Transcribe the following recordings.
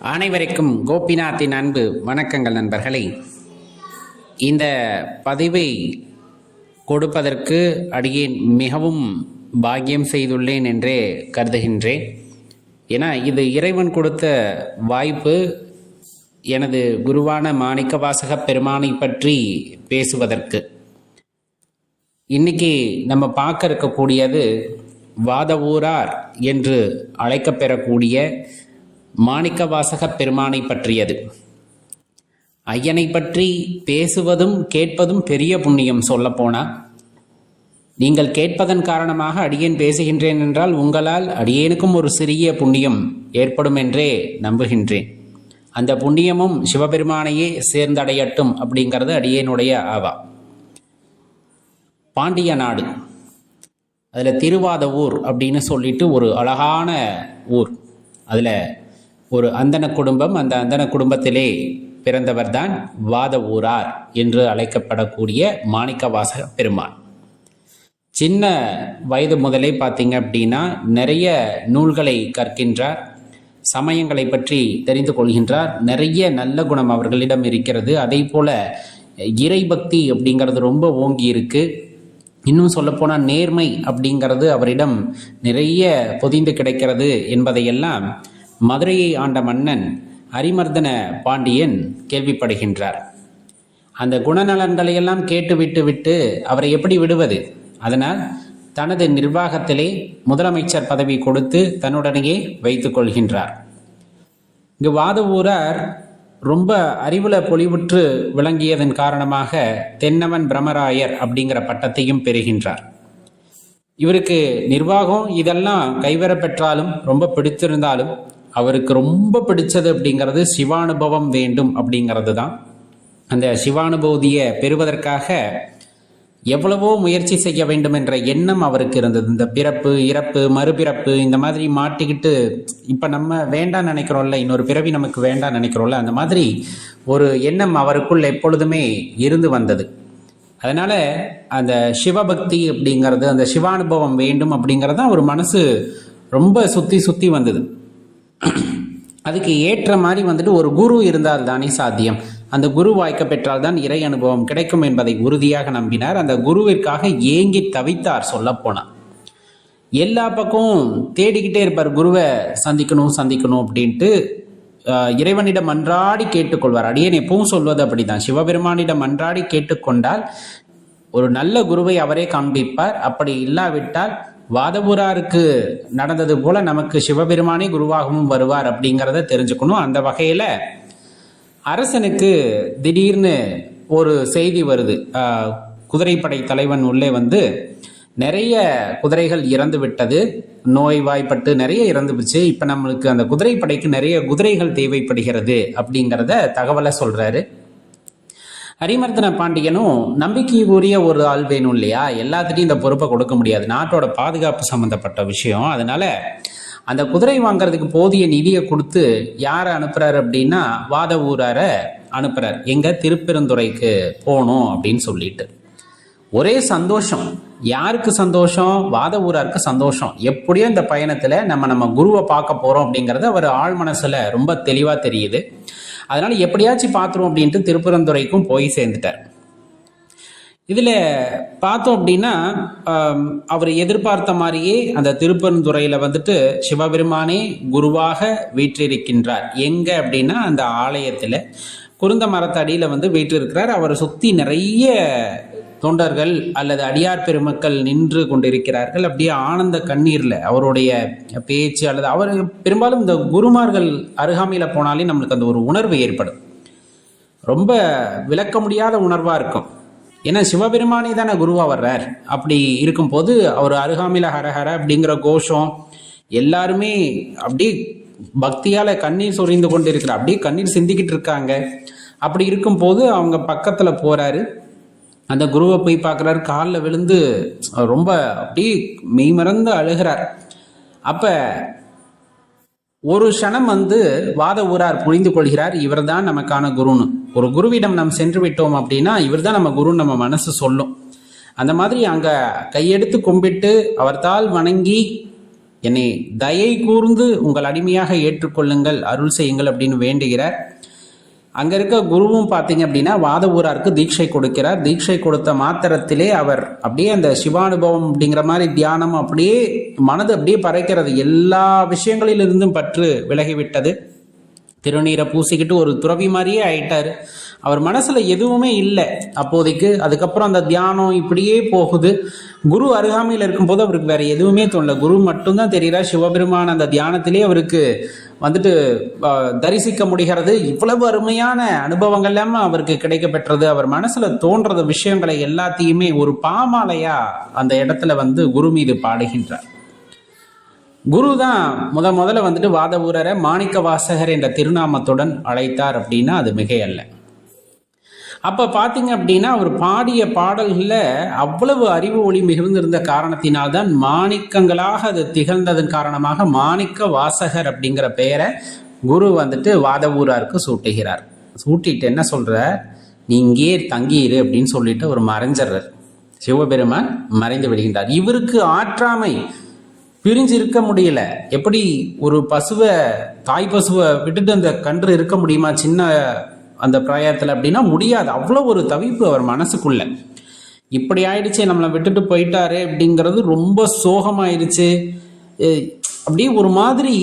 அனைவருக்கும் கோபிநாத்தின் அன்பு வணக்கங்கள் நண்பர்களே. இந்த பதிவை கொடுப்பதற்கு அடியேன் மிகவும் பாக்கியம் செய்துள்ளேன் என்றே கருதுகின்றேன். ஏன்னா இது இறைவன் கொடுத்த வாய்ப்பு எனது குருவான மாணிக்க வாசக பெருமானை பற்றி பேசுவதற்கு. இன்னைக்கு நம்ம பார்க்க இருக்கக்கூடியது வாதவூரார் என்று அழைக்கப்பெறக்கூடிய மாணிக்க வாசக பெருமானை பற்றியது. ஐயனை பற்றி பேசுவதும் கேட்பதும் பெரிய புண்ணியம் சொல்லப்போனா நீங்கள் கேட்பதன் காரணமாக அடியேன் பேசுகின்றேன் என்றால் உங்களால் அடியேனுக்கும் ஒரு சிறிய புண்ணியம் ஏற்படும் என்றே நம்புகின்றேன். அந்த புண்ணியமும் சிவபெருமானையே சேர்ந்தடையட்டும் அப்படிங்கிறது அடியேனுடைய ஆவா. பாண்டிய நாடு. அதில் திருவாத ஊர் அப்படின்னு சொல்லிட்டு ஒரு அழகான ஊர். அதில் ஒரு அந்தன குடும்பம் அந்த அந்தன குடும்பத்திலே பிறந்தவர்தான் வாத ஊரார் என்று அழைக்கப்படக்கூடிய மாணிக்க வாசக பெருமான். சின்ன வயது முதலே பார்த்தீங்க அப்படின்னா நிறைய நூல்களை கற்கின்றார் சமயங்களை பற்றி தெரிந்து கொள்கின்றார் நிறைய நல்ல குணம் அவர்களிடம் இருக்கிறது. அதே போல இறைபக்தி அப்படிங்கிறது ரொம்ப ஓங்கி இருக்கு. இன்னும் சொல்லப்போனால் நேர்மை அப்படிங்கிறது அவரிடம் நிறைய பொதிந்து கிடைக்கிறது என்பதையெல்லாம் மதுரையை ஆண்ட மன்னன் அரிமர்தன பாண்டியன் கேள்விப்படுகின்றார். அந்த குணநலன்களையெல்லாம் கேட்டு விட்டு விட்டு அவரை எப்படி விடுவது? அதனால் தனது நிர்வாகத்திலே முதலமைச்சர் பதவி கொடுத்து தன்னுடனேயே வைத்து கொள்கின்றார். இங்கு வாதவூரார் ரொம்ப அறிவுல பொலிவுற்று விளங்கியதன் காரணமாக தென்னவன் பிரமராயர் அப்படிங்கிற பட்டத்தையும் பெறுகின்றார். இவருக்கு நிர்வாகம் இதெல்லாம் கைவரப்பெற்றாலும் ரொம்ப பிடித்திருந்தாலும் அவருக்கு ரொம்ப பிடிச்சது அப்படிங்கிறது சிவானுபவம் வேண்டும் அப்படிங்கிறது தான் அந்த சிவானுபூதியை பெறுவதற்காக எவ்வளவோ முயற்சி செய்ய வேண்டும் என்ற எண்ணம் அவருக்கு இருந்தது. இந்த பிறப்பு இறப்பு மறுபிறப்பு இந்த மாதிரி மாட்டிக்கிட்டு இப்போ நம்ம வேண்டாம் நினைக்கிறோம்ல இன்னொரு பிறவி நமக்கு வேண்டாம் நினைக்கிறோம்ல அந்த மாதிரி ஒரு எண்ணம் அவருக்குள் எப்பொழுதுமே இருந்து வந்தது. அதனால அந்த சிவபக்தி அப்படிங்கிறது அந்த சிவானுபவம் வேண்டும் அப்படிங்கிறது தான் ஒரு மனசு ரொம்ப சுற்றி சுற்றி வந்தது. அதுக்கு ஏற்ற மாதிரி வந்துட்டு ஒரு குரு இருந்தால் தானே சாத்தியம். அந்த குரு வாய்க்க பெற்றால் தான் இறை அனுபவம் கிடைக்கும் என்பதை உறுதியாக நம்பினார். அந்த குருவிற்காக ஏங்கி தவித்தார் சொல்லப்போனால் எல்லா பக்கமும் தேடிக்கிட்டே இருப்பார். குருவை சந்திக்கணும் சந்திக்கணும் அப்படின்ட்டு இறைவனிடம் அன்றாடி கேட்டுக்கொள்வார். அடியேன் எப்பவும் சொல்வது அப்படிதான். சிவபெருமானிடம் அன்றாடி கேட்டுக்கொண்டால் ஒரு நல்ல குருவை அவரே காண்பிப்பார். அப்படி இல்லாவிட்டால் வாதபுராருக்கு நடந்தது போல நமக்கு சிவபெருமானே குருவாகவும் வருவார் அப்படிங்கிறத தெரிஞ்சுக்கணும். அந்த வகையில் அரசனுக்கு திடீர்னு ஒரு செய்தி வருது. குதிரைப்படை தலைவன் உள்ளே வந்து நிறைய குதிரைகள் இறந்து விட்டது. நோய்வாய்ப்பட்டு நிறைய இறந்துருச்சு இப்போ நம்மளுக்கு அந்த குதிரைப்படைக்கு நிறைய குதிரைகள் தேவைப்படுகிறது அப்படிங்கிறத தகவலை சொல்கிறாரு ஹரிமர்தன பாண்டியனும் நம்பிக்கைக்குரிய ஒரு ஆள் வேணும் இல்லையா? எல்லாத்துட்டையும் இந்த பொறுப்பை கொடுக்க முடியாது. நாட்டோட பாதுகாப்பு சம்மந்தப்பட்ட விஷயம். அதனால அந்த குதிரை வாங்குறதுக்கு போதிய நிதியை கொடுத்து யாரை அனுப்புறாரு அப்படின்னா வாத ஊராரை அனுப்புறாரு. எங்க? திருப்பெருந்துறைக்கு போகணும் அப்படின்னு சொல்லிட்டு. ஒரே சந்தோஷம். யாருக்கு சந்தோஷம்? வாத ஊராருக்கு சந்தோஷம். எப்படியோ இந்த பயணத்துல நம்ம நம்ம குருவை பார்க்க போறோம் அப்படிங்கிறத அவர் ஆழ் மனசில் ரொம்ப தெளிவா தெரியுது. அதனால் எப்படியாச்சும் பார்த்துருவோம் அப்படின்ட்டு திருப்பரந்துரைக்கும் போய் சேர்ந்துட்டார். இதில் பார்த்தோம் அப்படின்னா அவர் எதிர்பார்த்த மாதிரியே அந்த திருப்பெருந்துறையில் வந்துட்டு சிவபெருமானே குருவாக வீற்றிருக்கின்றார். எங்கே அப்படின்னா அந்த ஆலயத்தில் குருந்த மரத்தடியில் வந்து வீற்றிருக்கிறார். அவரை சுற்றி நிறைய தொண்டர்கள் அல்லது அடியார் பெருமக்கள் நின்று கொண்டிருக்கிறார்கள். அப்படியே ஆனந்த கண்ணீர்ல அவருடைய பேச்சு அல்லது அவர் பெரும்பாலும் இந்த குருமார்கள் அருகாமையில போனாலே நம்மளுக்கு அந்த ஒரு உணர்வு ஏற்படும். ரொம்ப விளக்க முடியாத உணர்வா இருக்கும். ஏன்னா சிவபெருமானே தானே குருவா வர்றார். அப்படி இருக்கும்போது அவர் அருகாமையில ஹரஹர அப்படிங்கிற கோஷம் எல்லாருமே அப்படியே பக்தியால கண்ணீர் சொரிந்து கொண்டு இருக்கிற அப்படியே கண்ணீர் சிந்திக்கிட்டு இருக்காங்க. அப்படி இருக்கும்போது அவங்க பக்கத்துல போறாரு. அந்த குருவை போய் பார்க்குறாரு. காலில் விழுந்து ரொம்ப அப்படியே மெய்மறந்து அழுகிறார். அப்போ ஒரு க்ஷணம் வந்து வாத ஊரார் புரிந்து கொள்கிறார். இவர் தான் நமக்கான குருன்னு. ஒரு குருவிடம் நாம் சென்று விட்டோம் அப்படின்னா இவர்தான் நம்ம குருன்னு நம்ம மனசு சொல்லும். அந்த மாதிரி அங்கே கையெடுத்து கும்பிட்டு அவர்தால் வணங்கி என்னை தயை கூர்ந்து உங்கள் அடிமையாக ஏற்றுக்கொள்ளுங்கள் அருள் செய்யுங்கள் அப்படின்னு வேண்டுகிறார். அங்கே இருக்க குருவும் பார்த்தீங்க அப்படின்னா வாத ஊராருக்கு தீட்சை கொடுக்கிறார். தீட்சை கொடுத்த மாத்திரத்திலே அவர் அப்படியே அந்த சிவானுபவம் அப்படிங்கிற மாதிரி தியானம் அப்படியே மனது அப்படியே பறைக்கிறது. எல்லா விஷயங்களிலிருந்தும் பற்று விலகிவிட்டது. திருநீரை பூசிக்கிட்டு ஒரு துறவி மாதிரியே ஆயிட்டார். அவர் மனசில் எதுவுமே இல்லை. அப்போதைக்கு அதுக்கப்புறம் அந்த தியானம் இப்படியே போகுது. குரு அருகாமையில் இருக்கும்போது அவருக்கு வேற எதுவுமே தோணல. குரு மட்டும்தான் தெரிகிறார் சிவபெருமான் அந்த தியானத்திலே அவருக்கு வந்துட்டு தரிசிக்க முடிகிறது. இவ்வளவு அருமையான அனுபவங்கள் இல்லாமல் அவருக்கு கிடைக்க பெற்றது அவர் மனசில் தோன்றது விஷயங்களை எல்லாத்தையுமே ஒரு பாமாலையா அந்த இடத்துல வந்து குரு மீது பாடுகின்றார். குரு தான் முத முதல்ல வந்துட்டு வாத ஊரரை மாணிக்க வாசகர் என்ற திருநாமத்துடன் அழைத்தார் அப்படின்னா அது மிகையல்ல. அப்போ பார்த்தீங்க அப்படின்னா அவர் பாடிய பாடல்களில் அவ்வளவு அறிவு ஒளி மிகுந்திருந்த காரணத்தினால்தான் மாணிக்கங்களாக அது திகழ்ந்ததன் காரணமாக மாணிக்க வாசகர் அப்படிங்கிற பெயரை குரு வந்துட்டு வாதவூராருக்கு சூட்டுகிறார். சூட்டிட்டு என்ன சொல்கிறார் நீ இங்கேயே தங்கியிரு அப்படின்னு சொல்லிட்டு ஒரு மறைஞ்சிடுறார் சிவபெருமான் மறைந்து விடுகின்றார். இவருக்கு ஆற்றாமை பிரிஞ்சு இருக்க முடியல. எப்படி ஒரு பசுவை தாய் பசுவை விட்டுட்டு அந்த கன்று இருக்க முடியுமா? சின்ன அந்த பிராயத்தில் அப்படின்னா முடியாது. அவ்வளோ ஒரு தவிப்பு அவர் மனசுக்குள்ள. இப்படி ஆயிடுச்சு நம்மளை விட்டுட்டு போயிட்டாரு அப்படிங்கிறது ரொம்ப சோகமாயிடுச்சு அப்படியே ஒரு மாதிரி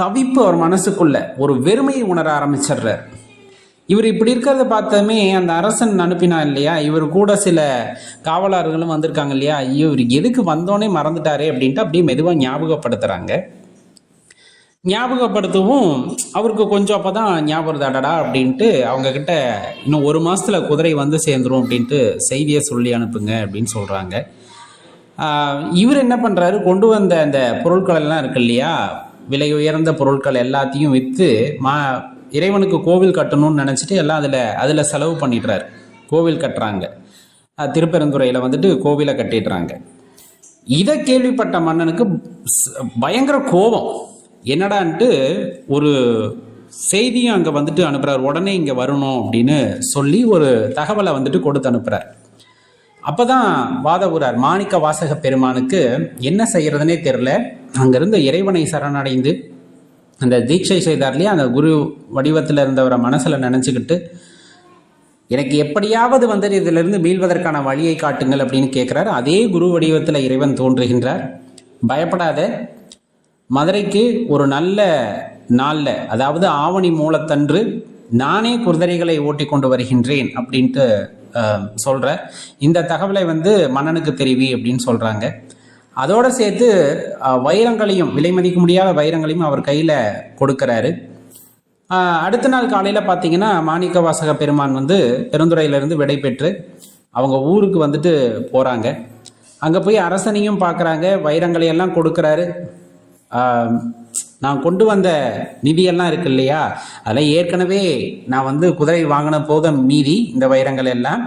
தவிப்பு அவர் மனசுக்குள்ள. ஒரு வெறுமையை உணர ஆரம்பிச்சிடுறார். இவர் இப்படி இருக்கிறத பார்த்ததுமே அந்த அரசன் அனுப்பினா இல்லையா? இவர் கூட சில காவலர்களும் வந்திருக்காங்க இல்லையா? ஐயோ இவர் எதுக்கு வந்தோன்னே மறந்துட்டாரே அப்படின்ட்டு அப்படியே மெதுவாக ஞாபகப்படுத்துகிறாங்க ஞாபகப்படுத்தவும் அவருக்கு கொஞ்சம் அப்பதான் ஞாபகம் தாடடா அப்படின்ட்டு அவங்கக்கிட்ட இன்னும் ஒரு மாதத்தில் குதிரை வந்து சேர்ந்துரும் அப்படின்ட்டு செய்தியை சொல்லி அனுப்புங்க அப்படின்னு சொல்கிறாங்க இவர் என்ன பண்ணுறாரு கொண்டு வந்த அந்த பொருட்கள் எல்லாம் இருக்கு இல்லையா? விலை உயர்ந்த பொருட்கள் எல்லாத்தையும் விற்று மா இறைவனுக்கு கோவில் கட்டணும்னு நினச்சிட்டு எல்லாம் அதில் அதில் செலவு பண்ணிடுறாரு. கோவில் கட்டுறாங்க. திருப்பெருந்துறையில் வந்துட்டு கோவிலை கட்டிடுறாங்க. இதை கேள்விப்பட்ட மன்னனுக்கு பயங்கர கோபம். என்னடான்ட்டு ஒரு செய்தியும் அங்கே வந்துட்டு அனுப்புகிறார் உடனே இங்கே வரணும் அப்படின்னு சொல்லி ஒரு தகவலை வந்துட்டு கொடுத்து அனுப்புகிறார் அப்போ தான் ஊரார் மாணிக்க வாசக பெருமானுக்கு என்ன செய்கிறதுனே தெரில அங்கேருந்து இறைவனை சரணடைந்து அந்த தீட்சை செய்தார்லேயே அந்த குரு வடிவத்தில் இருந்தவரை மனசில் நினச்சிக்கிட்டு எனக்கு எப்படியாவது வந்து இதிலிருந்து மீள்வதற்கான வழியை காட்டுங்கள் அப்படின்னு கேட்குறாரு அதே குரு வடிவத்தில் இறைவன் தோன்றுகின்றார். பயப்படாத மதுரைக்கு ஒரு நல்ல நாளில் அதாவது ஆவணி மூலத்தன்று நானே குதிரைகளை ஓட்டி கொண்டு வருகின்றேன் அப்படின்ட்டு சொல்கிற இந்த தகவலை வந்து மன்னனுக்கு தெரிவி அப்படின்னு சொல்கிறாங்க அதோடு சேர்த்து வைரங்களையும் விலை மதிக்க முடியாத வைரங்களையும் அவர் கையில் கொடுக்குறாரு. அடுத்த நாள் காலையில் பார்த்தீங்கன்னா மாணிக்க வாசக பெருமான் வந்து பெருந்துறையிலேருந்து விடைபெற்று அவங்க ஊருக்கு வந்துட்டு போகிறாங்க அங்கே போய் அரசனையும் பார்க்குறாங்க வைரங்களை எல்லாம் கொடுக்குறாரு. நான் கொண்டு வந்த நிதியெல்லாம் இருக்கு இல்லையா? அதெல்லாம் ஏற்கனவே நான் வந்து குதிரை வாங்கின போத மீதி இந்த வைரங்கள் எல்லாம்.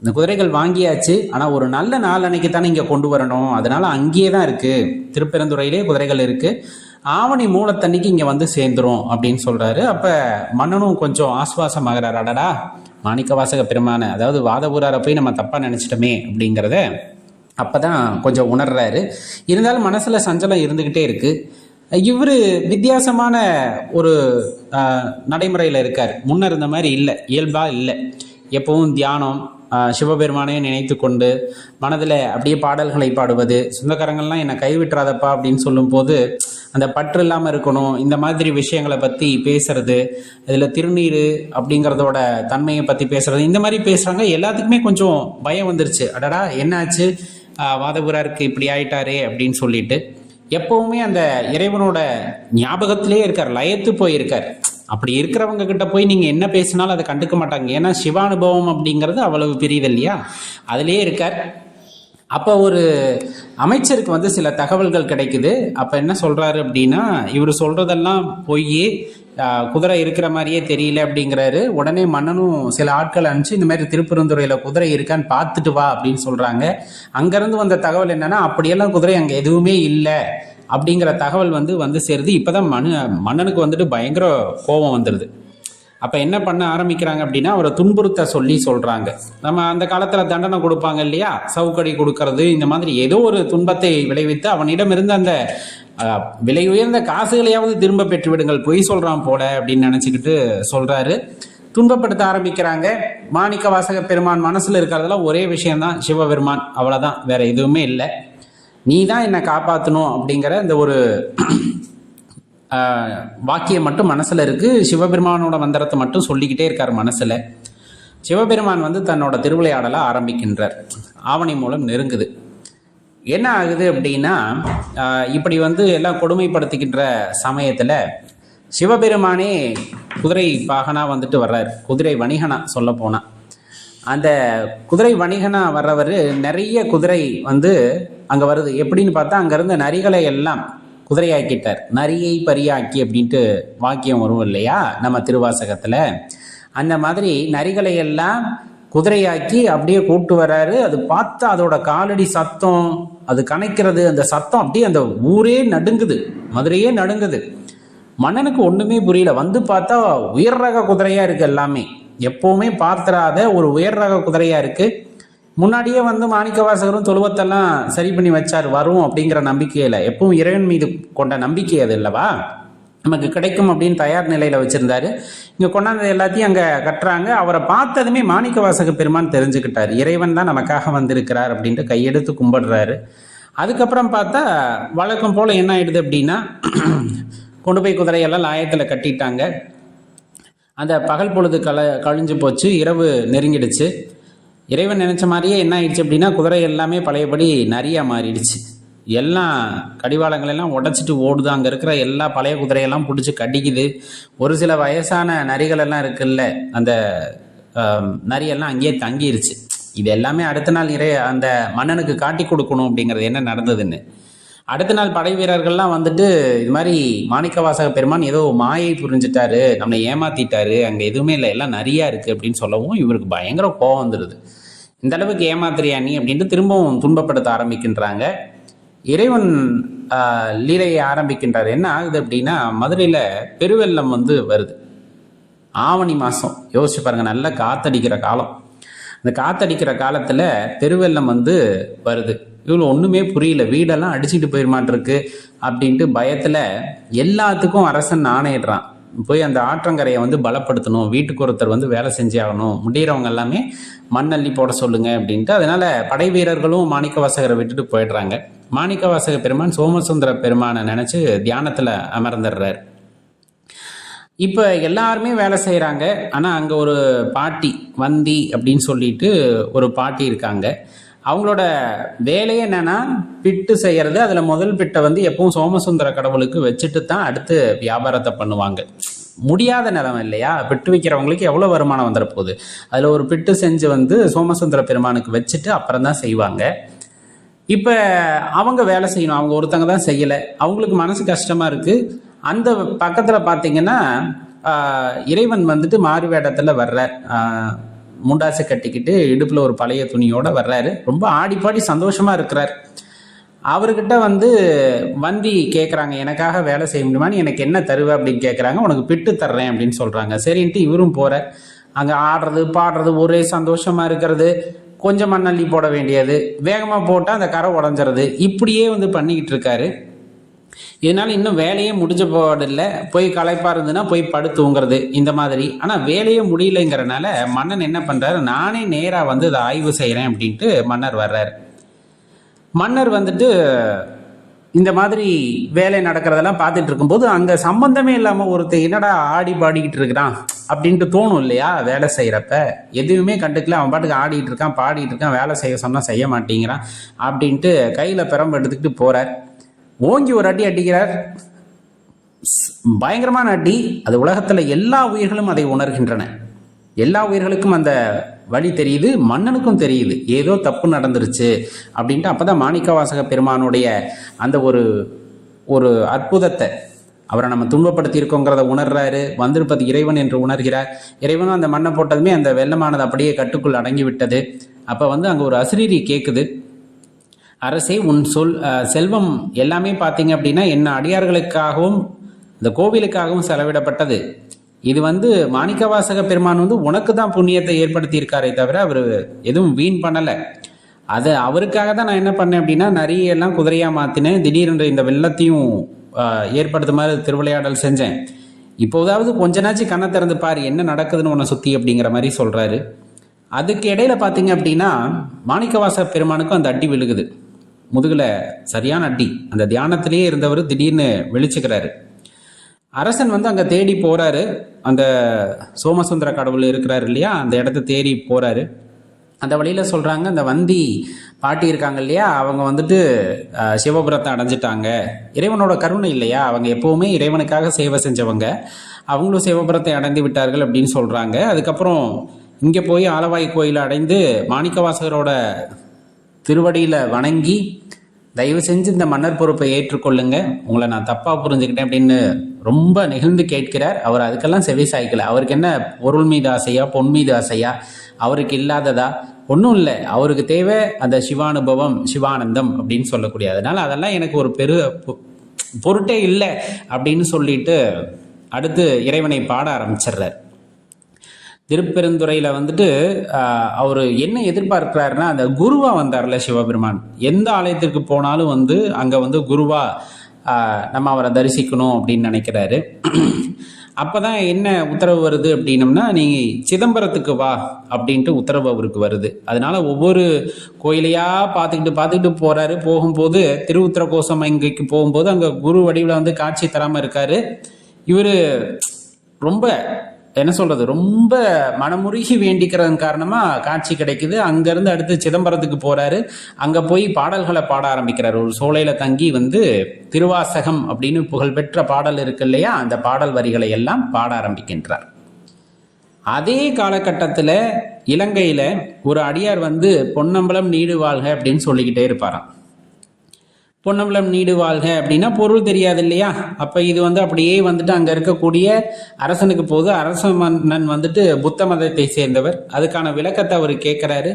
இந்த குதிரைகள் வாங்கியாச்சு. ஆனால் ஒரு நல்ல நாள் அன்னைக்கு தானே இங்கே கொண்டு வரணும். அதனால அங்கேயே தான் இருக்குது திருப்பெருந்துறையிலே குதிரைகள் இருக்குது ஆவணி மூலத்தன்னைக்கு இங்கே வந்து சேர்ந்துரும் அப்படின்னு சொல்கிறாரு அப்போ மன்னனும் கொஞ்சம் ஆஸ்வாசமாகறாரு அடடா மாணிக்க வாசக பெருமான அதாவது வாதபுராரை போய் நம்ம தப்பாக நினச்சிட்டோமே அப்படிங்கிறத அப்போ தான் கொஞ்சம் உணர்றாரு. இருந்தாலும் மனசில் சஞ்சலம் இருந்துக்கிட்டே இருக்குது இவர் வித்தியாசமான ஒரு நடைமுறையில் இருக்கார். முன்ன இருந்த மாதிரி இல்லை. இயல்பாக இல்லை. எப்பவும் தியானம் சிவபெருமானையும் நினைத்து கொண்டு மனதில் அப்படியே பாடல்களை பாடுவது சொந்தக்காரங்கள்லாம் என்னை கைவிட்டுறாதப்பா அப்படின்னு சொல்லும்போது அந்த பற்று இல்லாமல் இருக்கணும் இந்த மாதிரி விஷயங்களை பற்றி பேசுறது இதில் திருநீர் அப்படிங்கிறதோட தன்மையை பற்றி பேசுறது இந்த மாதிரி பேசுகிறாங்க எல்லாத்துக்குமே கொஞ்சம் பயம் வந்துருச்சு. அடடா என்னாச்சு? வாதபுராருக்கு இப்படி ஆயிட்டாரே அப்படின்னு சொல்லிட்டு எப்பவுமே அந்த இறைவனோட ஞாபகத்திலே இருக்கார் லயத்து போயிருக்கார். அப்படி இருக்கிறவங்க கிட்ட போய் நீங்கள் என்ன பேசினாலும் அதை கண்டுக்க மாட்டாங்க. ஏன்னா சிவானுபவம் அப்படிங்கிறது அவ்வளவு பெரியது இல்லையா? அதிலே இருக்கார். அப்போ ஒரு அமைச்சருக்கு வந்து சில தகவல்கள் கிடைக்குது. அப்போ என்ன சொல்கிறாரு அப்படின்னா இவர் சொல்கிறதெல்லாம் போய் குதிரை இருக்கிற மாதிரியே தெரியல அப்படிங்கிறாரு. உடனே மன்னனும் சில ஆட்கள் அனுப்பிச்சு இந்த மாதிரி திருப்பெருந்துறையில் குதிரை இருக்கான்னு பார்த்துட்டு வா அப்படின்னு சொல்கிறாங்க அங்கேருந்து வந்த தகவல் என்னன்னா அப்படியெல்லாம் குதிரை அங்கே எதுவுமே இல்லை அப்படிங்கிற தகவல் வந்து வந்து சேருது. இப்போதான் மனு மன்னனுக்கு வந்துட்டு பயங்கர கோபம் வந்துடுது அப்போ என்ன பண்ண ஆரம்பிக்கிறாங்க அப்படின்னா அவரை துன்புறுத்த சொல்லி சொல்கிறாங்க நம்ம அந்த காலத்தில் தண்டனை கொடுப்பாங்க இல்லையா? சவுக்கடி கொடுக்கறது இந்த மாதிரி ஏதோ ஒரு துன்பத்தை விளைவித்து அவனிடம் அந்த விலை உயர்ந்த காசுகளையாவது திரும்ப பெற்றுவிடுங்கள் பொய் சொல்கிறான் போல அப்படின்னு நினச்சிக்கிட்டு சொல்கிறாரு துன்பப்படுத்த ஆரம்பிக்கிறாங்க. மாணிக்க வாசக பெருமான் மனசில் இருக்கிறதெல்லாம் ஒரே விஷயம்தான் சிவபெருமான். அவ்வளோதான் வேற எதுவுமே இல்லை. நீ தான் என்னை காப்பாற்றணும் அப்படிங்கிற இந்த ஒரு வாக்கியம் மட்டும் மனசில் இருக்குது சிவபெருமானோட மந்திரத்தை மட்டும் சொல்லிக்கிட்டே இருக்கார் மனசில். சிவபெருமான் வந்து தன்னோட திருவிளையாடலை ஆரம்பிக்கின்றார். ஆவணி மூலம் நெருங்குது. என்ன ஆகுது அப்படின்னா இப்படி வந்து எல்லாம் கொடுமைப்படுத்திக்கின்ற சமயத்தில் சிவபெருமானே குதிரை பாகனாக வந்துட்டு வர்றார். குதிரை வணிகனா சொல்ல போனால் அந்த குதிரை வணிகனா வர்றவர் நிறைய குதிரை வந்து அங்கே வருது. எப்படின்னு பார்த்தா அங்கேருந்து நரிகளை எல்லாம் குதிரையாக்கிட்டார். நரியை பரியாக்கி அப்படின்ட்டு வாக்கியம் வரும் இல்லையா? நம்ம திருவாசகத்தில். அந்த மாதிரி நரிகளை எல்லாம் குதிரையாக்கி அப்படியே கூப்பிட்டு வர்றாரு அது பார்த்தா அதோட காலடி சத்தம் அது கணக்கிறது அந்த சத்தம் அப்படியே அந்த ஊரே நடுங்குது. மதுரையே நடுங்குது. மன்னனுக்கு ஒன்றுமே புரியல. வந்து பார்த்தா உயர் ரக குதிரையாக இருக்குது எல்லாமே. எப்போவுமே பார்த்துறாத ஒரு உயர் ரக குதிரையாக இருக்குது முன்னாடியே வந்து மாணிக்க வாசகரும் தொழுவத்தெல்லாம் சரி பண்ணி வச்சார் வரும் அப்படிங்கிற நம்பிக்கையில. எப்பவும் இறைவன் மீது கொண்ட நம்பிக்கை அது இல்லவா நமக்கு கிடைக்கும் அப்படின்னு தயார் நிலையில வச்சிருந்தாரு. இங்க கொண்டாந்து எல்லாத்தையும் அங்க கட்டுறாங்க. அவரை பார்த்ததுமே மாணிக்க வாசக பெருமான் தெரிஞ்சுக்கிட்டார். இறைவன் தான் நமக்காக வந்திருக்கிறார் அப்படின்ட்டு கையெடுத்து கும்பிடுறாரு. அதுக்கப்புறம் பார்த்தா வழக்கம் போல என்ன ஆயிடுது அப்படின்னா கொண்டு போய் குதிரையெல்லாம் லாயத்தில் கட்டிட்டாங்க. அந்த பகல் பொழுது கல கழிஞ்சு போச்சு. இரவு நெருங்கிடுச்சு. இறைவன் நினைச்ச மாதிரியே என்ன ஆயிடுச்சு அப்படின்னா குதிரை எல்லாமே பழையபடி நிறையா மாறிடுச்சு. எல்லாம் கடிவாளங்களெல்லாம் உடச்சிட்டு ஓடுது. அங்கே இருக்கிற எல்லா பழைய குதிரையெல்லாம் பிடிச்சி கடிக்குது. ஒரு சில வயசான நரிகளெல்லாம் இருக்குல்ல அந்த நரியெல்லாம் அங்கேயே தங்கிருச்சு. இது எல்லாமே அடுத்த நாள் இறை அந்த மன்னனுக்கு காட்டி கொடுக்கணும் அப்படிங்கிறது என்ன நடந்ததுன்னு. அடுத்த நாள் படை வீரர்கள்லாம் வந்துட்டு இது மாதிரி மாணிக்கவாசக பெருமான் ஏதோ மாயை புரிஞ்சுட்டாரு நம்மளை ஏமாத்திட்டாரு அங்கே எதுவுமே இல்லை எல்லாம் நிறையா இருக்குது அப்படின்னு சொல்லவும் இவருக்கு பயங்கர கோவம் வந்துடுது. இந்த அளவுக்கு ஏமாத்துறியா நீ அப்படின்ட்டு திரும்பவும் துன்பப்படுத்த ஆரம்பிக்கின்றாங்க. இறைவன் லீலையை ஆரம்பிக்கின்றார். என்ன ஆகுது அப்படின்னா மதுரையில் பெருவெள்ளம் வந்து வருது. ஆவணி மாதம் யோசிச்சு பாருங்கள் நல்லா காத்தடிக்கிற காலம். அந்த காத்தடிக்கிற காலத்தில் பெருவெள்ளம் வந்து வருது. இவ்வளோ ஒன்றுமே புரியல. வீடெல்லாம் அடிச்சுட்டு போயிருமாட்டிருக்கு அப்படின்ட்டு பயத்தில் எல்லாத்துக்கும் அரசன் ஆணையிடுறான். போய் அந்த ஆற்றங்கரையை வந்து பலப்படுத்தணும். வீட்டுக்கு ஒருத்தர் வந்து வேலை செஞ்சே ஆகணும். முடிகிறவங்க எல்லாமே மண்ணள்ளி போட சொல்லுங்க அப்படின்ட்டு அதனால படை வீரர்களும் மாணிக்க வாசகரை விட்டுட்டு போயிடுறாங்க. மாணிக்க வாசக பெருமான் சோமசுந்தர பெருமானை நினச்சி தியானத்தில் அமர்ந்துடுறார். இப்போ எல்லாருமே வேலை செய்கிறாங்க ஆனால் அங்கே ஒரு பாட்டி வந்தி அப்படின்னு சொல்லிட்டு ஒரு பாட்டி இருக்காங்க. அவங்களோட வேலையே என்னன்னா பிட்டு செய்யறது. அதில் முதல் பிட்டை வந்து எப்பவும் சோமசுந்தர கடவுளுக்கு வச்சுட்டு தான் அடுத்து வியாபாரத்தை பண்ணுவாங்க. முடியாத நிலம் இல்லையா? பிட்டு விற்கிறவங்களுக்கு எவ்வளோ வருமானம் வந்துட போகுது? அதில் ஒரு பிட்டு செஞ்சு வந்து சோமசுந்தர பெருமானுக்கு வச்சுட்டு அப்புறம் தான் செய்வாங்க. இப்போ அவங்க வேலை செய்யணும். அவங்க ஒருத்தங்க தான் செய்யலை. அவங்களுக்கு மனசு கஷ்டமாக இருக்குது அந்த பக்கத்தில் பார்த்தீங்கன்னா இறைவன் வந்துட்டு மாறு வேடத்தில் வர்ற முண்டாசை கட்டிக்கிட்டு இடுப்பில் ஒரு பழைய துணியோடு வர்றாரு. ரொம்ப ஆடிப்பாடி சந்தோஷமாக இருக்கிறார். அவர்கிட்ட வந்து வந்தி கேட்குறாங்க எனக்காக வேலை செய்ய முடியுமான்னு எனக்கு என்ன தருவ? அப்படின்னு கேட்குறாங்க உனக்கு பிட்டு தர்றேன் அப்படின்னு சொல்கிறாங்க சரின்ட்டு இவரும் போகிறார் அங்கே ஆடுறது பாடுறது ஒரே சந்தோஷமாக இருக்கிறது. கொஞ்சம் மண்ணள்ளி போட வேண்டியது. வேகமாக போட்டால் அந்த கரை உடஞ்சிறது இப்படியே வந்து பண்ணிக்கிட்டு இருக்காரு. இதனால இன்னும் வேலையே முடிஞ்ச இல்லை போய் களைப்பா இருந்ததுன்னா போய் படுத்து தூங்குறது இந்த மாதிரி. ஆனால் வேலையே முடியலைங்கிறனால மன்னன் என்ன பண்ணுறாரு நானே நேராக வந்து இதை ஆய்வு செய்கிறேன் அப்படின்ட்டு மன்னர் வர்றாரு. மன்னர் வந்துட்டு இந்த மாதிரி வேலை நடக்கிறதெல்லாம் பார்த்துட்டு இருக்கும்போது அங்கே சம்பந்தமே இல்லாமல் ஒருத்தர் என்னடா ஆடி பாடிக்கிட்டு இருக்கிறான் அப்படின்ட்டு தோணும் இல்லையா? வேலை செய்கிறப்ப எதுவுமே கண்டுக்கல. அவன் பாட்டுக்கு ஆடிட்டு இருக்கான் பாடிட்டு இருக்கான் வேலை செய்ய சொன்னால் செய்ய மாட்டேங்கிறான் அப்படின்ட்டு கையில் பெரம்பு எடுத்துக்கிட்டு போகிறார் ஓங்கி ஒரு அடி அடிக்கிறார் பயங்கரமான அடி. அது உலகத்தில் எல்லா உயிர்களும் அதை உணர்கின்றன. எல்லா உயிர்களுக்கும் அந்த வழி தெரியுது மன்னனுக்கும் தெரியுது. ஏதோ தப்பு நடந்துருச்சு அப்படின்ட்டு அப்பதான் மாணிக்கவாசக பெருமானுடைய அந்த ஒரு ஒரு அற்புதத்தை அவரை நம்ம துன்பப்படுத்தி இருக்கோங்கிறத உணர்றாரு. வந்திருப்பது இறைவன் என்று உணர்கிறார். இறைவனும் அந்த மண்ணை போட்டதுமே அந்த வெள்ளமானது அப்படியே கட்டுக்குள் அடங்கி விட்டது அப்போ வந்து அங்கே ஒரு அசிரீரி கேட்குது அரசே உன் சொல் செல்வம் எல்லாமே பார்த்தீங்க அப்படின்னா என்ன அடியார்களுக்காகவும் இந்த கோவிலுக்காகவும் செலவிடப்பட்டது. இது வந்து மாணிக்கவாசக பெருமான் வந்து உனக்கு தான் புண்ணியத்தை ஏற்படுத்தியிருக்காரே தவிர அவர் எதுவும் வீண் பண்ணலை. அது அவருக்காக தான் நான் என்ன பண்ணேன் அப்படின்னா நிறைய எல்லாம் குதிரையாக மாற்றினேன் திடீரென்று இந்த வெள்ளத்தையும் ஏற்படுத்துமாறு ஏற்படுத்த மாதிரி திருவிளையாடல் செஞ்சேன். இப்போதாவது கொஞ்ச நாச்சு கண்ணை திறந்து பாரு என்ன நடக்குதுன்னு உன்னை சுற்றி அப்படிங்கிற மாதிரி சொல்கிறாரு அதுக்கு இடையில பார்த்தீங்க அப்படின்னா மாணிக்கவாச பெருமானுக்கும் அந்த அடி விழுகுது. முதுகில் சரியான அடி. அந்த தியானத்திலேயே இருந்தவர் திடீர்னு வெளிச்சுக்கிறாரு அரசன் வந்து அங்கே தேடி போகிறாரு அந்த சோமசுந்தர கடவுள் இருக்கிறாரு இல்லையா? அந்த இடத்த தேடி போகிறாரு அந்த வழியில் சொல்கிறாங்க அந்த வந்தி பாட்டி இருக்காங்க இல்லையா? அவங்க வந்துட்டு சிவபுரத்தை அடைஞ்சிட்டாங்க. இறைவனோட கருணை இல்லையா? அவங்க எப்போவுமே இறைவனுக்காக சேவை செஞ்சவங்க. அவங்களும் சிவபுரத்தை அடைந்து விட்டார்கள் அப்படின்னு சொல்கிறாங்க அதுக்கப்புறம் இங்கே போய் ஆலவாய் கோயில் அடைந்து மாணிக்கவாசகரோட திருவடியில் வணங்கி தயவு செஞ்சு இந்த மன்னர் பொறுப்பை ஏற்றுக்கொள்ளுங்க. உங்களை நான் தப்பாக புரிஞ்சுக்கிட்டேன் அப்படின்னு ரொம்ப நெகிழ்ந்து கேட்கிறார். அவர் அதுக்கெல்லாம் செவி சாய்க்கல. அவருக்கு என்ன பொருள் மீது ஆசையா பொன் மீது ஆசையா? அவருக்கு இல்லாததா? ஒன்றும் இல்லை. அவருக்கு தேவை அந்த சிவானுபவம் சிவானந்தம் அப்படின்னு சொல்லக்கூடிய. அதனால் அதெல்லாம் எனக்கு ஒரு பெரு பொ- பொருட்டே இல்லை அப்படின்னு சொல்லிட்டு அடுத்து இறைவனை பாட ஆரம்பிச்சிடுறார். திருப்பெருந்துறையில் வந்துட்டு அவர் என்ன எதிர்பார்க்கிறாருன்னா அந்த குருவா வந்தார்ல சிவபெருமான். எந்த ஆலயத்திற்கு போனாலும் வந்து அங்கே வந்து குருவா நம்ம அவரை தரிசிக்கணும் அப்படின்னு நினைக்கிறாரு. அப்போ தான் என்ன உத்தரவு வருது அப்படின்னம்னா நீ சிதம்பரத்துக்கு வா அப்படின்ட்டு உத்தரவு அவருக்கு வருது. அதனால ஒவ்வொரு கோயிலையா பார்த்துக்கிட்டு பார்த்துக்கிட்டு போகிறாரு போகும்போது திருவுத்திர கோசம் இங்கைக்கு போகும்போது அங்கே குரு வடிவில் வந்து காட்சி தராமல் இருக்காரு. இவர் ரொம்ப என்ன சொல்றது ரொம்ப மனமுருகி வேண்டிக்கிறதன் காரணமாக காட்சி கிடைக்குது. அங்கேருந்து அடுத்து சிதம்பரத்துக்கு போறாரு. அங்கே போய் பாடல்களை பாட ஆரம்பிக்கிறார். ஒரு சோலையில் தங்கி வந்து திருவாசகம் அப்படின்னு புகழ்பெற்ற பாடல் இருக்கு இல்லையா? அந்த பாடல் வரிகளை எல்லாம் பாட ஆரம்பிக்கின்றார். அதே காலகட்டத்தில் இலங்கையில் ஒரு அடியார் வந்து பொன்னம்பலம் நீடு வாழ்க அப்படின்னு சொல்லிக்கிட்டே இருப்பாராம். பொன்னம்பலம் நீடு வாழ்க அப்படின்னா பொருள் தெரியாது இல்லையா அப்போ இது வந்து அப்படியே வந்துட்டு அங்கே இருக்கக்கூடிய அரசனுக்கு போது அரச மன்னன் வந்துட்டு புத்த மதத்தை சேர்ந்தவர். அதுக்கான விளக்கத்தை அவர் கேட்குறாரு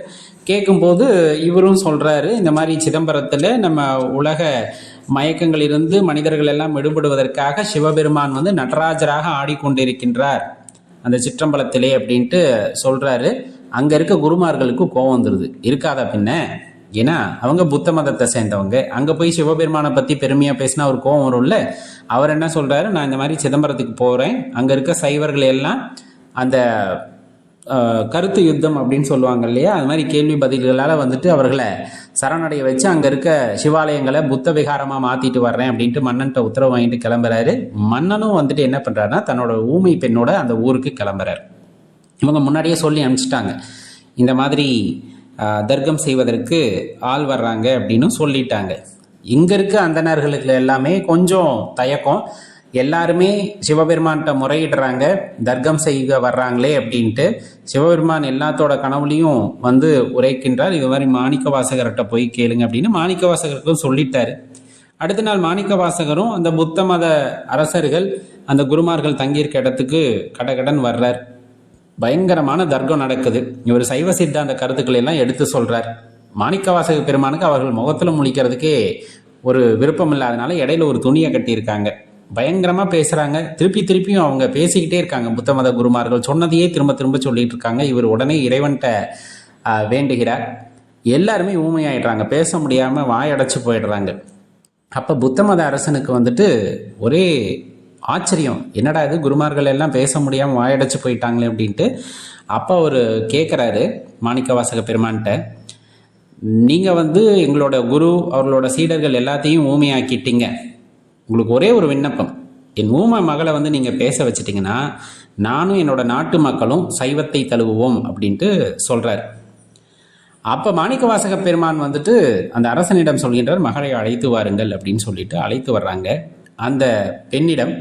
கேட்கும்போது இவரும் சொல்கிறாரு இந்த மாதிரி சிதம்பரத்தில் நம்ம உலக மயக்கங்களிலிருந்து மனிதர்கள் எல்லாம் விடுபடுவதற்காக சிவபெருமான் வந்து நடராஜராக ஆடிக்கொண்டிருக்கின்றார். அந்த சிற்றம்பலத்திலே அப்படின்ட்டு சொல்கிறாரு அங்கே இருக்க குருமார்களுக்கு கோவம் வந்துடுது இருக்காதா பின்ன? ஏன்னா அவங்க புத்த மதத்தை சேர்ந்தவங்க. அங்கே போய் சிவபெருமானை பற்றி பெருமையாக பேசினா ஒரு கோவம் வரும்ல? அவர் என்ன சொல்கிறாரு நான் இந்த மாதிரி சிதம்பரத்துக்கு போகிறேன் அங்கே இருக்க சைவர்கள் எல்லாம் அந்த கருத்து யுத்தம் அப்படின்னு சொல்லுவாங்க இல்லையா? அது மாதிரி கேள்வி பதில்களால் வந்துட்டு அவர்களை சரணடைய வச்சு அங்கே இருக்க சிவாலயங்களை புத்த விகாரமாக மாற்றிட்டு வர்றேன் அப்படின்ட்டு மன்னன்ட்ட உத்தரவு வாங்கிட்டு கிளம்புறாரு. மன்னனும் வந்துட்டு என்ன பண்ணுறாருன்னா தன்னோட ஊமை பெண்ணோட அந்த ஊருக்கு கிளம்புறாரு. இவங்க முன்னாடியே சொல்லி அனுப்பிச்சிட்டாங்க. இந்த மாதிரி தர்க்கம் செய்வதற்கு ஆள் வர்றாங்க அப்படின்னு சொல்லிட்டாங்க. இங்கே இருக்க அந்தணர்களுக்கு எல்லாமே கொஞ்சம் தயக்கம். எல்லாருமே சிவபெருமான்கிட்ட முறையிடுறாங்க தர்க்கம் செய்ய வர்றாங்களே அப்படின்ட்டு. சிவபெருமான் எல்லாத்தோட கனவுலையும் வந்து உரைக்கின்றார். இது மாதிரி மாணிக்க வாசகர்கிட்ட போய் கேளுங்க அப்படின்னு மாணிக்க வாசகருக்கும் சொல்லிட்டாரு. அடுத்த நாள் மாணிக்க வாசகரும் அந்த புத்த மத அரசர்கள் அந்த குருமார்கள் தங்கியிருக்க இடத்துக்கு கடகடன் வர்றார். பயங்கரமான தர்க்கம் நடக்குது. இவர் சைவ சித்தாந்த கருத்துக்களை எல்லாம் எடுத்து சொல்றார். மாணிக்கவாசக பெருமானுக்கு அவர்கள் முகத்தில் முழிக்கிறதுக்கே ஒரு விருப்பம் இல்லாதனால இடையில ஒரு துணியை கட்டியிருக்காங்க. பயங்கரமா பேசுறாங்க. திருப்பி திருப்பியும் அவங்க பேசிக்கிட்டே இருக்காங்க. புத்த மத குருமார்கள் சொன்னதையே திரும்ப திரும்ப சொல்லிட்டு இருக்காங்க. இவர் உடனே இறைவன்கிட்ட வேண்டுகிறார். எல்லாருமே ஊமையாயிடுறாங்க. பேச முடியாம வாயடைச்சு போயிடுறாங்க. அப்போ புத்த மத அரசனுக்கு வந்துட்டு ஒரே ஆச்சரியம். என்னடா இது? குருமார்கள் எல்லாம் பேச முடியாமல் வாயடைச்சு போயிட்டாங்களே அப்படின்ட்டு அப்போ அவர் கேட்குறாரு மாணிக்கவாசக பெருமான்கிட்ட. நீங்கள் வந்து எங்களோட குரு அவர்களோட சீடர்கள் எல்லாத்தையும் ஊமையாக்கிட்டீங்க. உங்களுக்கு ஒரே ஒரு விண்ணப்பம். என் ஊமை மகளை வந்து நீங்கள் பேச வச்சிட்டிங்கன்னா நானும் என்னோட நாட்டு மக்களும் சைவத்தை தழுவுவோம் அப்படின்ட்டு சொல்கிறாரு அப்போ மாணிக்க வாசக பெருமான் வந்துட்டு அந்த அரசனிடம் சொல்கின்றார் மகளை அழைத்து வாருங்கள் அப்படின்னு சொல்லிட்டு அழைத்து வர்றாங்க. அந்த பெண்ணிடம்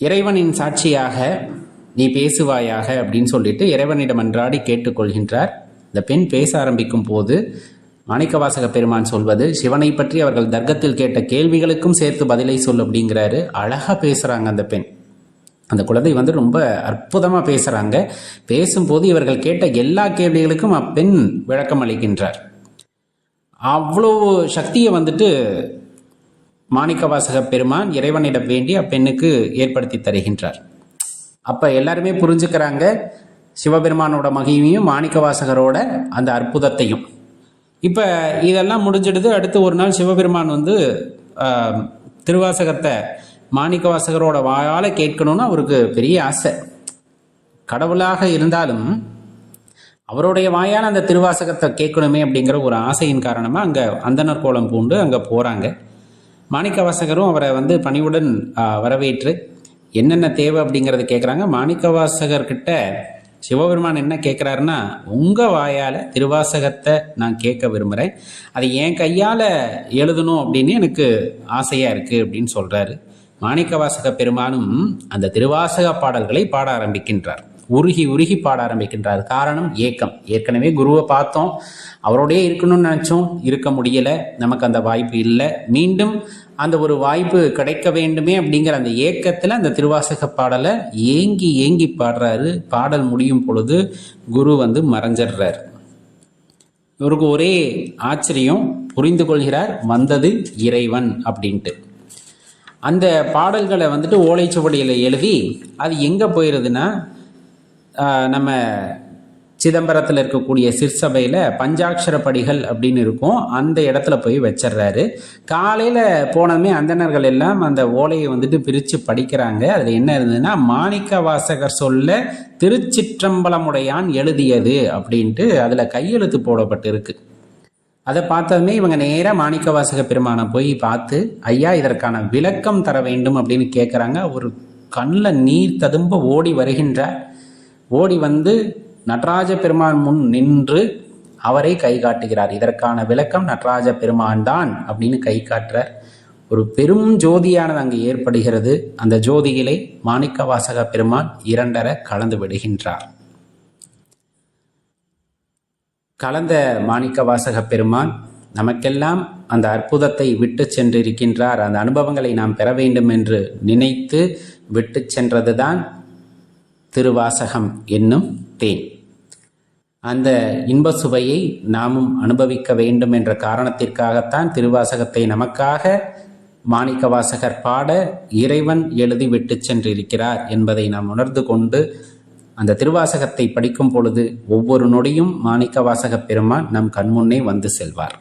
இறைவனின் சாட்சியாக நீ பேசுவாயாக அப்படின்னு சொல்லிட்டு இறைவனிடம் அன்றாடி கேட்டுக்கொள்கின்றார். இந்த பெண் பேச ஆரம்பிக்கும் போது மாணிக்கவாசக பெருமான் சொல்வது சிவனை பற்றி அவர்கள் தர்க்கத்தில் கேட்ட கேள்விகளுக்கும் சேர்த்து பதிலை சொல் அப்படிங்கிறாரு. அழகாக பேசுகிறாங்க அந்த பெண். அந்த குழந்தை வந்து ரொம்ப அற்புதமாக பேசுகிறாங்க பேசும்போது இவர்கள் கேட்ட எல்லா கேள்விகளுக்கும் அப்பெண் விளக்கம் அளிக்கின்றார் அவ்வளோ சக்தியை வந்துட்டு மாணிக்கவாசக பெருமான் இறைவனிடம் வேண்டி அப்பெண்ணுக்கு ஏற்படுத்தி தருகின்றார். அப்போ எல்லாருமே புரிஞ்சுக்கிறாங்க சிவபெருமானோட மகிமையும் மாணிக்கவாசகரோட அந்த அற்புதத்தையும். இப்போ இதெல்லாம் முடிஞ்சிடுது அடுத்து ஒரு நாள் சிவபெருமான் வந்து திருவாசகத்தை மாணிக்கவாசகரோட வாயால் கேட்கணும்னு அவருக்கு பெரிய ஆசை. கடவுளாக இருந்தாலும் அவருடைய வாயால் அந்த திருவாசகத்தை கேட்கணுமே அப்படிங்கிற ஒரு ஆசையின் காரணமாக அங்கே அந்தனர் கோலம் பூண்டு அங்கே போகிறாங்க மாணிக்கவாசகரும் அவரை வந்து பணிவுடன் வரவேற்று என்னென்ன தேவை அப்படிங்கிறத கேட்குறாங்க மாணிக்கவாசகர்கிட்ட சிவபெருமான் என்ன கேட்குறாருன்னா உங்கள் வாயால் திருவாசகத்தை நான் கேட்க விரும்புகிறேன் அதை என் கையால் எழுதணும் அப்படின்னு எனக்கு ஆசையாக இருக்குது அப்படின்னு சொல்கிறாரு மாணிக்கவாசக பெருமானும் அந்த திருவாசக பாடல்களை பாட ஆரம்பிக்கின்றார். உருகி உருகி பாட ஆரம்பிக்கின்றார். காரணம் ஏக்கம். ஏற்கனவே குருவை பார்த்தோம். அவரோடையே இருக்கணும்னு நினச்சோம். இருக்க முடியலை. நமக்கு அந்த வாய்ப்பு இல்லை. மீண்டும் அந்த ஒரு வாய்ப்பு கிடைக்க வேண்டுமே அப்படிங்கிற அந்த ஏக்கத்தில் அந்த திருவாசக பாடலை ஏங்கி ஏங்கி பாடுறாரு. பாடல் முடியும் பொழுது குரு வந்து மறைஞ்சிடுறார். இவருக்கு ஒரே ஆச்சரியம் புரிந்து கொள்கிறார் வந்தது இறைவன் அப்படின்ட்டு. அந்த பாடல்களை வந்துட்டு ஓலைச்சுவடியில் எழுதி அது எங்கே போயிடுதுன்னா நம்ம சிதம்பரத்தில் இருக்கக்கூடிய சிற்சபையில் பஞ்சாட்சர படிகள் அப்படின்னு இருக்கும். அந்த இடத்துல போய் வச்சிடுறாரு காலையில் போனதுமே அந்தணர்கள் எல்லாம் அந்த ஓலையை வந்துட்டு பிரித்து படிக்கிறாங்க. அதில் என்ன இருந்ததுன்னா மாணிக்க வாசகர் சொல்ல திருச்சிற்றம்பலமுடையான் எழுதியது அப்படின்ட்டு அதில் கையெழுத்து போடப்பட்டு இருக்கு அதை பார்த்ததுமே இவங்க நேராக மாணிக்கவாசக பெருமானை போய் பார்த்து ஐயா இதற்கான விளக்கம் தர வேண்டும் அப்படின்னு கேட்குறாங்க ஒரு கண்ணில் நீர் ததும்ப ஓடி வருகின்றார். ஓடி வந்து நடராஜ பெருமான் முன் நின்று அவரை கை காட்டுகிறார். இதற்கான விளக்கம் நடராஜ பெருமான் தான் அப்படின்னு கை காட்டுறார் ஒரு பெரும் ஜோதியானது அங்கு ஏற்படுகிறது. அந்த ஜோதியிலே மாணிக்கவாசக பெருமான் இரண்டர கலந்து விடுகின்றார். கலந்த மாணிக்கவாசக பெருமான் நமக்கெல்லாம் அந்த அற்புதத்தை விட்டு சென்றிருக்கின்றார். அந்த அனுபவங்களை நாம் பெற வேண்டும் என்று நினைத்து விட்டு சென்றதுதான் திருவாசகம் என்னும் தேன். அந்த இன்ப சுவையை நாமும் அனுபவிக்க வேண்டும் என்ற காரணத்திற்காகத்தான் திருவாசகத்தை நமக்காக மாணிக்கவாசகர் பாட இறைவன் எழுதி விட்டு சென்றிருக்கிறார் என்பதை நாம் உணர்ந்து கொண்டு அந்த திருவாசகத்தை படிக்கும் பொழுது ஒவ்வொரு நொடியும் மாணிக்கவாசக பெருமான் நம் கண்முன்னே வந்து செல்வார்.